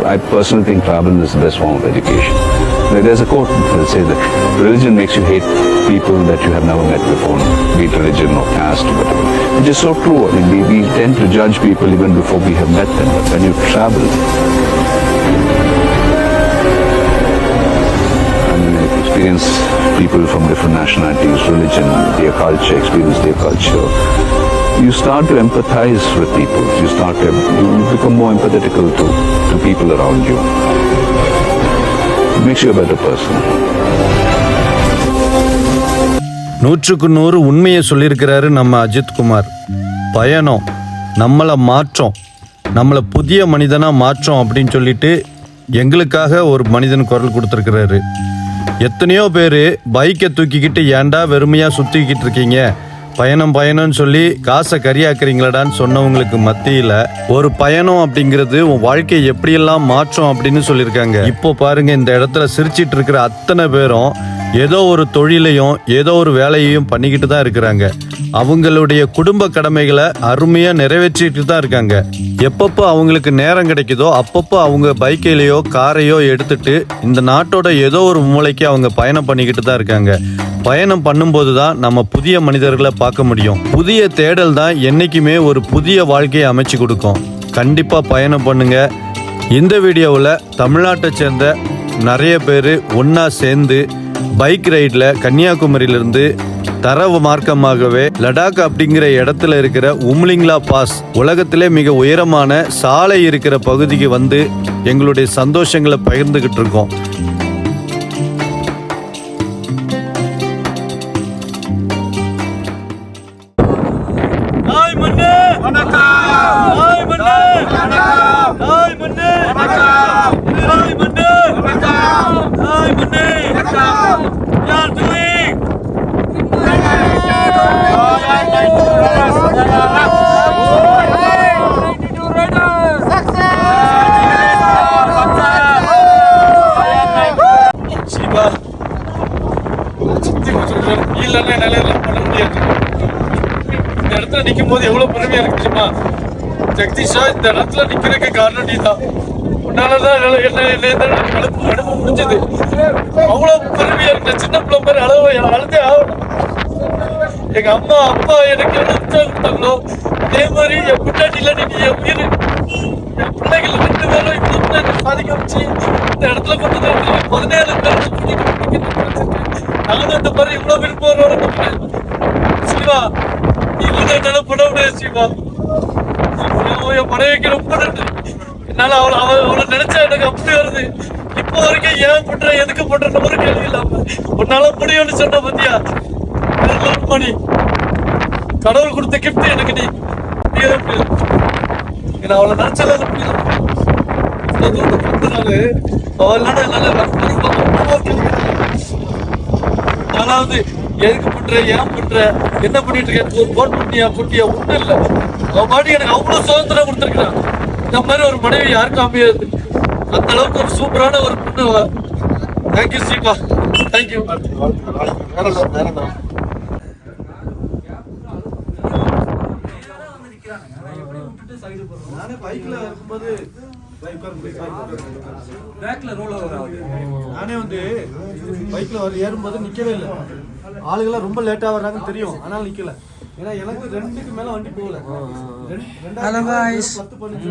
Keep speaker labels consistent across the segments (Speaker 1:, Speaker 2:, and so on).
Speaker 1: I personally think travel is the best form of education. There's a quote that says that religion makes you hate people that you have never met before, be it religion or caste or whatever. Which is so true. I mean, we, we tend to judge people even before we have met them. But when you travel, experience people from different nationalities, religion, their culture, experience their culture. You start to empathize with people. You start to you become more empathetical to, to people around you. It makes you a better person.
Speaker 2: நூற்றுக்கு நூறு உண்மையை சொல்லியிருக்கிறாரு நம்ம அஜித்குமார் பயணம் நம்மளை மாற்றம் நம்மளை புதிய மனிதனாக மாற்றம் அப்படின்னு சொல்லிட்டு எங்களுக்காக ஒரு மனிதன் குரல் கொடுத்துருக்கிறாரு எத்தனையோ பேர் பைக்கை தூக்கிக்கிட்டு ஏன்டா வெறுமையாக சுற்றிக்கிட்டு இருக்கீங்க பயணம் பயணம்னு சொல்லி காசை கரியாக்குறீங்களாடான்னு சொன்னவங்களுக்கு மத்தியில் ஒரு பயணம் அப்படிங்கிறது உன் வாழ்க்கையை எப்படியெல்லாம் மாற்றம் அப்படின்னு சொல்லியிருக்காங்க. இப்போ பாருங்க இந்த இடத்துல சிரிச்சிட்டு இருக்கிற அத்தனை பேரும் ஏதோ ஒரு தொழிலையும் ஏதோ ஒரு வேலையையும் பண்ணிக்கிட்டு தான் இருக்கிறாங்க. அவங்களுடைய குடும்ப கடமைகளை அருமையாக நிறைவேற்றிட்டு தான் இருக்காங்க. எப்பப்போ அவங்களுக்கு நேரம் கிடைக்குதோ அப்பப்போ அவங்க பைக்கிலேயோ காரையோ எடுத்துட்டு இந்த நாட்டோட ஏதோ ஒரு மூளைக்கு அவங்க பயணம் பண்ணிக்கிட்டு தான் இருக்காங்க. பயணம் பண்ணும்போது தான் நம்ம புதிய மனிதர்களை பார்க்க முடியும். புதிய தேடல் தான் என்றைக்குமே ஒரு புதிய வாழ்க்கையை அமைச்சு கொடுக்கும். கண்டிப்பாக பயணம் பண்ணுங்க. இந்த வீடியோவில் தமிழ்நாட்டை சேர்ந்த நிறைய பேர் ஒன்றா சேர்ந்து பைக் ரைடில் கன்னியாகுமரியிலிருந்து தரவு மார்க்கமாகவே லடாக் அப்படிங்கிற இடத்துல இருக்கிற உம்லிங்லா பாஸ் உலகத்திலே மிக உயரமான சாலை இருக்கிற பகுதிக்கு வந்து எங்களுடைய சந்தோஷங்களை பகிர்ந்துகிட்டு இருக்கோம். நிற்கும் நிக்கும் போது எவ்வளோ பெருமையாக இருக்கு தெரியுமா? ஜெகதீஷா இந்த இடத்துல நிற்கிறதுக்கு காரணம் நீ தான் உன்னால தான் என்ன என்ன இந்த அனுப்பு முடிஞ்சது. அவ்வளோ பெருமையாக இருக்கு சின்ன பிள்ளை மாதிரி அளவு அழுதே ஆகணும். எங்க அம்மா அப்பா எனக்கு என்ன அதே மாதிரி என் பின்னாடியில் நீ என் உயிர் என் பிள்ளைகள் ரெண்டு பேரும் இவ்வளோ எனக்கு சாதிக்க வச்சு இந்த இடத்துல கொண்டு வந்து பதினேழு பேர் கூட்டிட்டு நானும் இந்த மாதிரி இவ்வளோ விருப்பம் நம்புறேன். சிவா நீ இல்லைன்னா என்னால சிவா என் மனைவிக்கு ரொம்ப நன்றி என்னால் அவளை அவள் அவளை நினைச்சா எனக்கு அப்படி வருது இப்போ வரைக்கும் ஏன் பண்ற எதுக்கு பண்றன்னு ஒரு கேள்வி இல்லாம உன்னால முடியும்னு சொன்ன பத்தியா மணி கடவுள் கொடுத்த கிஃப்ட் எனக்கு நீ முடியவே முடியாது நான் அவளை நினைச்சால முடியல இவ்வளவு தூரத்துக்கு வந்தனால அவள் இல்லைன்னா என்னால வர அதாவது எதுக்கு பண்ற ஏன் பண்ற என்ன பண்ணிட்டு இருக்க ஒரு போன் பண்ணியா குட்டியா ஒண்ணும் இல்ல. அவன் பாட்டி எனக்கு அவ்வளவு சுதந்திரம் கொடுத்துருக்கான் இந்த மாதிரி ஒரு மனைவி யாருக்கும் அமையாது அந்த அளவுக்கு ஒரு சூப்பரான ஒரு பொண்ணு தேங்க்யூ சீபா தேங்க்யூ நானே பைக்ல இருக்கும்போது நானே வந்து பைக்ல வர ஏறும்போது நிக்கவே இல்லை. ஆளுங்கெல்லாம் ரொம்ப லேட்டா வர்றாங்கன்னு தெரியும். ஆனாலும் நிக்கல. ஏன்னா எனக்கு ரெண்டுக்கு மேல வண்டி போகல. ரெண்டு- ரெண்டாயிரத்தி பத்து பதினஞ்சு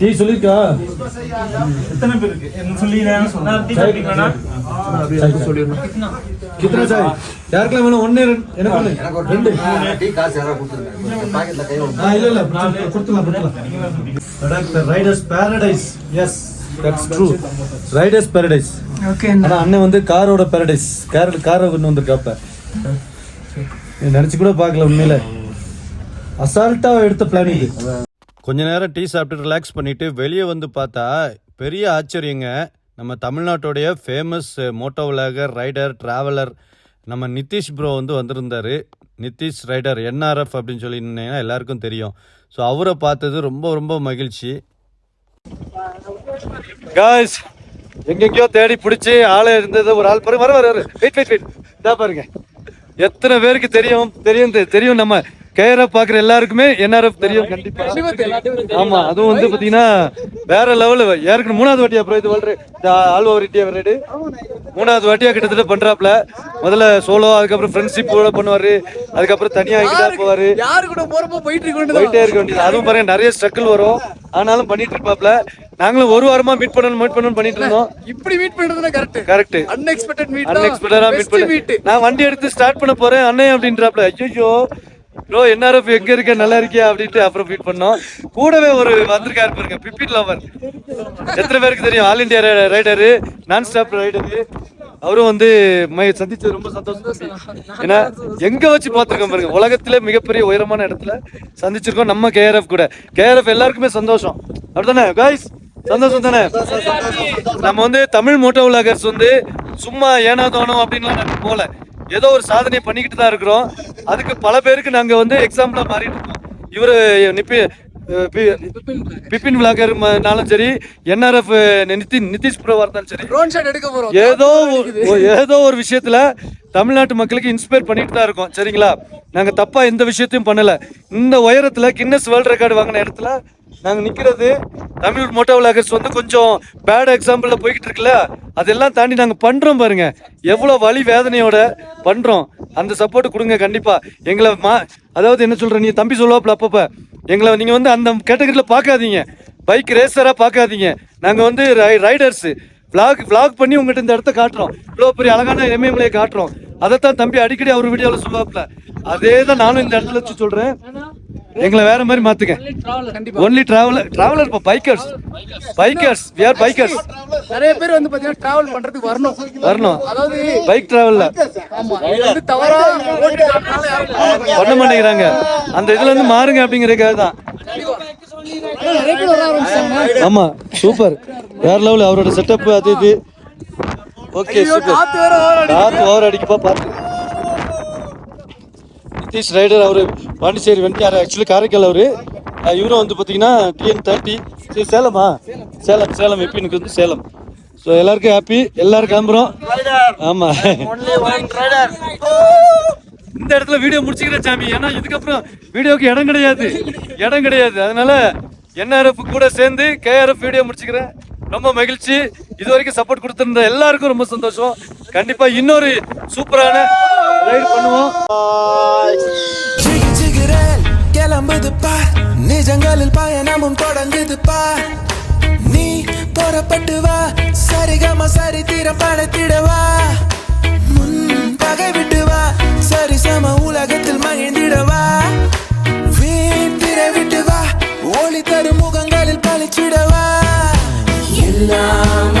Speaker 2: டீ சொல்லிருக்கா? எத்தனை பேருக்கு என்ன சொல்லி கித்தனை சாய் யாருக்கெல்லாம் வேணும்? ஒண்ணு ரெண்டு எனக்கு ரெண்டு. ஆ, இல்ல இல்ல. கொடுத்துலாம் கொடுத்துலாம் Riders Paradise yes that's true Riders Paradise
Speaker 3: okay
Speaker 2: ஆனா அண்ணன் வந்து காரோட பாரடைஸ் கார் காரை கொண்டு வந்திருக்காப்ப. நினைச்சு கூட பார்க்கல உண்மையில. அசால்ட்டா எடுத்த பிளான் இது. கொஞ்ச நேரம் டீ சாப்பிட்டு ரிலாக்ஸ் பண்ணிட்டு வெளியே வந்து பார்த்தா பெரிய ஆச்சரியங்க. நம்ம தமிழ்நாட்டுடைய famous moto vlogger rider traveller நம்ம நிதிஷ் ப்ரோ வந்து வந்திருந்தாரு. நிதிஷ் ரைடர் என்ஆர்எஃப் அப்படின்னு சொல்லி எல்லாருக்கும் தெரியும். ஸோ அவரை பார்த்தது ரொம்ப ரொம்ப மகிழ்ச்சி. காய்ஸ் எங்கெங்கயோ தேடி பிடிச்சி ஆளே இருந்தது ஒரு ஆள். பாருங்க வர வர வெயிட் வெயிட் வெயிட் இதாக பாருங்க. எத்தனை பேருக்கு தெரியும்? தெரியும் தெரியும் நம்ம கேஆர்எஃப் பாக்குற எல்லாருக்குமே என்ஆர்எஃப் தெரியும் கண்டிப்பா. ஆமா அதுவும் வந்து பாத்தீங்கன்னா வேற லெவல் ஏற்கனவே மூணாவது வாட்டியா அப்புறம் இது வளரு ஆல் ஓவர் ரெடி. மூணாவது வாட்டியா கிட்டத்தட்ட பண்றாப்ல முதல்ல சோலோ அதுக்கப்புறம் ஃப்ரெண்ட்ஷிப் கூட பண்ணுவாரு. அதுக்கப்புறம் தனியா எங்கிட்ட போவாரு.
Speaker 3: யாரு கூட போறப்போ போயிட்டு இருக்க
Speaker 2: போயிட்டே இருக்க வேண்டியது அதுவும் பாருங்க நிறைய ஸ்ட்ரகிள் வரும். ஆனாலும் பண்ணிட்டு இருப்பாப்ல நாங்களும் ஒரு வாரமா மீட் பண்ணணும் மீட் பண்ணணும் பண்ணிட்டு இருந்தோம்.
Speaker 3: இப்படி மீட் பண்றதுனா கரெக்ட்
Speaker 2: கரெக்ட்
Speaker 3: அன்எக்ஸ்பெக்டட் மீட்
Speaker 2: அன்எக்ஸ்பெக்டடா மீட் பண்ணி நான் வண்டி எடுத்து ஸ்டார்ட் பண்ண போறேன் அண்ணன் அப்படின்றாப்ல ஐயோ ப்ரோ என்ஆர்எஃப் எங்க இருக்க? நல்லா இருக்கியா? அப்படின்ட்டு அப்புறம் ஃபீட் பண்ணோம். கூடவே ஒரு வந்திருக்காரு பாருங்க பிபின் லவர் எத்தனை பேருக்கு தெரியும்? ஆல் இந்தியா ரைடரு நான் ஸ்டாப் ரைடரு அவரும் வந்து மை- சந்திச்சது ரொம்ப சந்தோஷம் ஏன்னா எங்க வச்சு பார்த்துருக்கோம் பாருங்க உலகத்துல மிகப்பெரிய உயரமான இடத்துல சந்திச்சிருக்கோம் நம்ம கேஆர்எஃப் கூட. கேஆர்எஃப் எல்லாருக்குமே சந்தோஷம். அப்படித்தானே? காய்ஸ் சந்தோஷம் தானே? நம்ம வந்து தமிழ் மோட்டோ உலகர்ஸ் வந்து சும்மா ஏனோ அப்படின்லாம் நாங்க போல. ஏதோ ஒரு சாதனை பண்ணிக்கிட்டு தான் இருக்கிறோம். அதுக்கு பல பேருக்கு நாங்க வந்து எக்ஸாம்பிளா மாறிட்டு இருக்கோம். இவரு நிப்பி பிபின் விலாகர்னாலும் சரி என்ஆர்எஃப் நிதின் நிதிஷ் ப்ரோவா இருந்தாலும் சரி
Speaker 3: எடுக்க
Speaker 2: ஏதோ ஏதோ ஒரு விஷயத்துல தமிழ்நாட்டு மக்களுக்கு இன்ஸ்பயர் பண்ணிட்டு தான் இருக்கோம். சரிங்களா? நாங்க தப்பா எந்த விஷயத்தையும் பண்ணல. இந்த உயரத்துல கின்னஸ் வேர்ல்ட் ரெக்கார்டு வாங்கின இடத்துல நாங்கள் நிற்கிறது தமிழ் மோட்டோ விளாகர்ஸ் வந்து கொஞ்சம் பேட் எக்ஸாம்பிளில் போய்கிட்டு இருக்குல்ல? அதெல்லாம் தாண்டி நாங்கள் பண்ணுறோம் பாருங்க. எவ்வளோ வலி வேதனையோட பண்ணுறோம் அந்த சப்போர்ட் கொடுங்க கண்டிப்பாக எங்களை மா அதாவது என்ன சொல்கிற நீ தம்பி சொல்லுவாப்பில் அப்பப்போ எங்களை நீங்கள் வந்து அந்த கேட்டகரியில் பார்க்காதீங்க. பைக் ரேசராக பார்க்காதீங்க. நாங்கள் வந்து ரை ரைடர்ஸு விளாக் விளாக் பண்ணி உங்கள்கிட்ட இந்த இடத்த காட்டுறோம். இவ்வளோ பெரிய அழகான எம்எம்ஏ காட்டுறோம். அதைத்தான் தம்பி அடிக்கடி அவர் வீடியோவில் சொல்லுவாப்ல அதே தான் நானும் இந்த இடத்துல வச்சு சொல்கிறேன் எங்களை வேற மாதிரி மாத்துங்க. ஒன்லி டிராவலர் டிராவலர் இப்போ bikers bikers we are bikers
Speaker 3: நிறைய பேர் வந்து பாத்தீங்கன்னா டிராவல் பண்றதுக்கு வரணும்.
Speaker 2: வரணும்.
Speaker 3: அதாவது
Speaker 2: பைக் டிராவல்ல
Speaker 3: வந்து தவறா பண்ண மாட்டாங்க.
Speaker 2: பண்ண மாட்டேங்கிறாங்க. அந்த இதுல இருந்து மாறுங்க அப்படிங்கறதுக்காக தான். ஆமா சூப்பர். வேற லெவல் அவரோட செட்டப் அது இது. ஓகே சூப்பர்
Speaker 3: காத்து ஓவர்
Speaker 2: அடிக்கப்பா பார்த்து. நிதிஷ் ரைடர் அவரு பாண்டிச்சேரி வெண்டியார் ஆக்சுவலி காரைக்கால் அவர். இவரும் வந்து பார்த்தீங்கன்னா டிஎன் தேர்ட்டி சரி சேலமா? சேலம் சேலம் எப்பினுக்கு வந்து சேலம். ஸோ எல்லாருக்கும் ஹாப்பி எல்லாரும் கிளம்புறோம். ஆமாம் இந்த இடத்துல வீடியோ முடிச்சுக்கிறேன் சாமி. ஏன்னா இதுக்கப்புறம் வீடியோக்கு இடம் கிடையாது. இடம் கிடையாது. அதனால என்ஆர்எஃப் கூட சேர்ந்து கேஆர்எஃப் வீடியோ முடிச்சுக்கிறேன். ரொம்ப மகிழ்ச்சி. இது வரைக்கும் சப்போர்ட் கொடுத்துருந்த எல்லாருக்கும் ரொம்ப சந்தோஷம். கண்டிப்பாக இன்னொரு சூப்பரான ரைடு பண்ணுவோம்.
Speaker 4: கிளம்புது பா நிஜங்களில் பயணமும் தொடங்குது பா நீ புறப்பட்டு வா. சரிகம சரி தீரம் படைத்திடவா முன் பகை விட்டு வா. சரி சம உலகத்தில் மகிழ்ந்திடவா வீண் திரை விட்டு வா. ஒளி தரும் முகங்களில் பழிச்சிடவா எல்லாம்